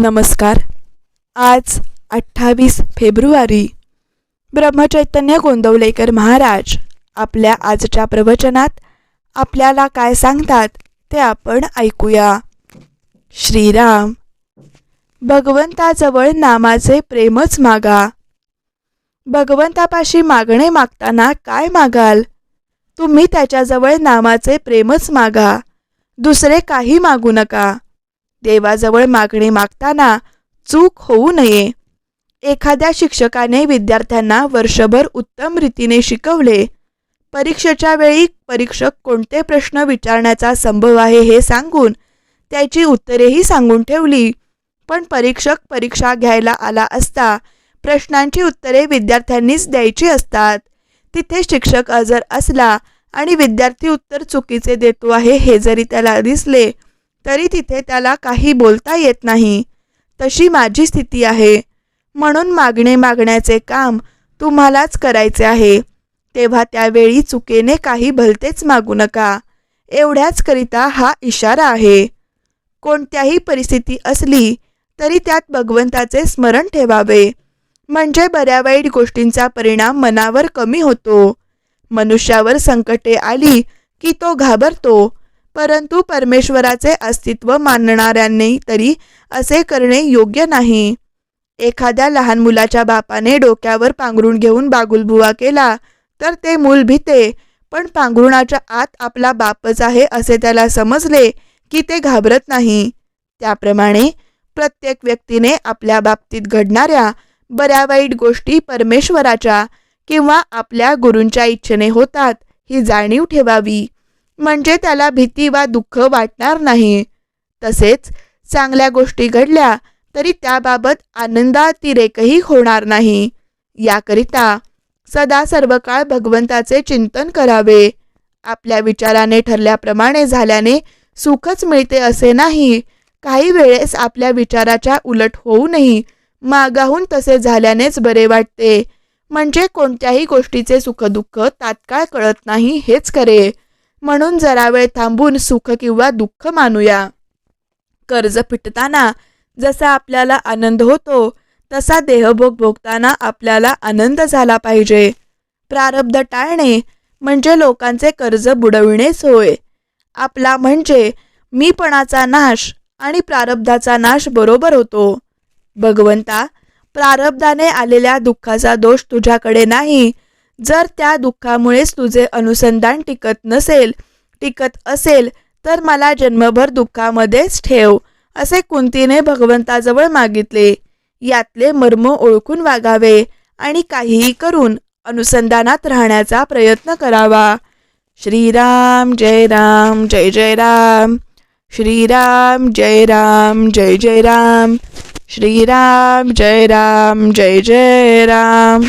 नमस्कार. आज अठ्ठावीस फेब्रुवारी ब्रह्मचैतन्य गोंदवलेकर महाराज आपल्या आजच्या प्रवचनात आपल्याला काय सांगतात ते आपण ऐकूया. श्रीराम भगवंताजवळ नामाचे प्रेमच मागा. भगवंतापाशी मागणे मागताना काय मागाल? तुम्ही त्याच्याजवळ नामाचे प्रेमच मागा. दुसरे काही मागू नका. देवाजवळ मागणी मागताना चूक होऊ नये. एखाद्या शिक्षकाने विद्यार्थ्यांना वर्षभर उत्तम रीतीने शिकवले. परीक्षेच्या वेळी परीक्षक कोणते प्रश्न विचारण्याचा संभव आहे हे सांगून त्याची उत्तरेही सांगून ठेवली. पण परीक्षक परीक्षा घ्यायला आला असता प्रश्नांची उत्तरे विद्यार्थ्यांनीच द्यायची असतात. तिथे शिक्षक हजर असला आणि विद्यार्थी उत्तर चुकीचे देतो आहे हे जरी त्याला दिसले तरी तिथे त्याला काही बोलता येत नाही. तशी माझी स्थिती आहे. म्हणून मागणे मागण्याचे काम तुम्हालाच करायचे आहे. तेव्हा त्यावेळी चुकेने काही भलतेच मागू नका. एवढ्याच करिता हा इशारा आहे. कोणत्याही परिस्थिती असली तरी त्यात भगवंताचे स्मरण ठेवावे. म्हणजे बऱ्या वाईट गोष्टींचा परिणाम मनावर कमी होतो. मनुष्यावर संकटे आली की तो घाबरतो. परंतु परमेश्वराचे अस्तित्व मानणाऱ्यांनी तरी असे करणे योग्य नाही. एखाद्या लहान मुलाच्या बापाने डोक्यावर पांघरुण घेऊन बागुलबुवा केला तर ते मूल भीते पण पांघरुणाच्या आत आपला बापच आहे असे त्याला समजले की ते घाबरत नाही. त्याप्रमाणे प्रत्येक व्यक्तीने आपल्या बाबतीत घडणाऱ्या बऱ्या वाईट गोष्टी परमेश्वराच्या किंवा आपल्या गुरूंच्या इच्छेने होतात ही जाणीव ठेवावी. म्हणजे त्याला भीती वा दुःख वाटणार नाही. तसेच चांगल्या गोष्टी घडल्या तरी त्याबाबत आनंदातिरेकही होणार नाही. याकरिता सदा सर्व काळ भगवंताचे चिंतन करावे. आपल्या विचाराने ठरल्याप्रमाणे झाल्याने सुखच मिळते असे नाही. काही वेळेस आपल्या विचाराच्या उलट होऊनही मागाहून तसे झाल्यानेच बरे वाटते. म्हणजे कोणत्याही गोष्टीचे सुखदुःख तात्काळ कळत नाही हेच खरे. म्हणून जरा वेळ थांबून सुख किंवा दुःख मानूया. कर्ज फिटताना जसा आपल्याला आनंद होतो तसा देहभोग भोगताना आपल्याला आनंद झाला पाहिजे. प्रारब्ध टाळणे म्हणजे लोकांचे कर्ज बुडविणेच होय आपला म्हणजे मीपणाचा नाश आणि प्रारब्धाचा नाश बरोबर होतो. भगवंता प्रारब्धाने आलेल्या दुःखाचा दोष तुझ्याकडे नाही जर त्या दुःखामुळेच तुझे अनुसंधान टिकत नसेल टिकत असेल तर मला जन्मभर दुःखामध्येच ठेव असे कुंतीने भगवंताजवळ मागितले. यातले मर्म ओळखून वागावे आणि काहीही करून अनुसंधानात राहण्याचा प्रयत्न करावा. श्रीराम जय राम जय जय राम. श्रीराम जय राम जय जय राम. श्रीराम जय राम जय जय राम.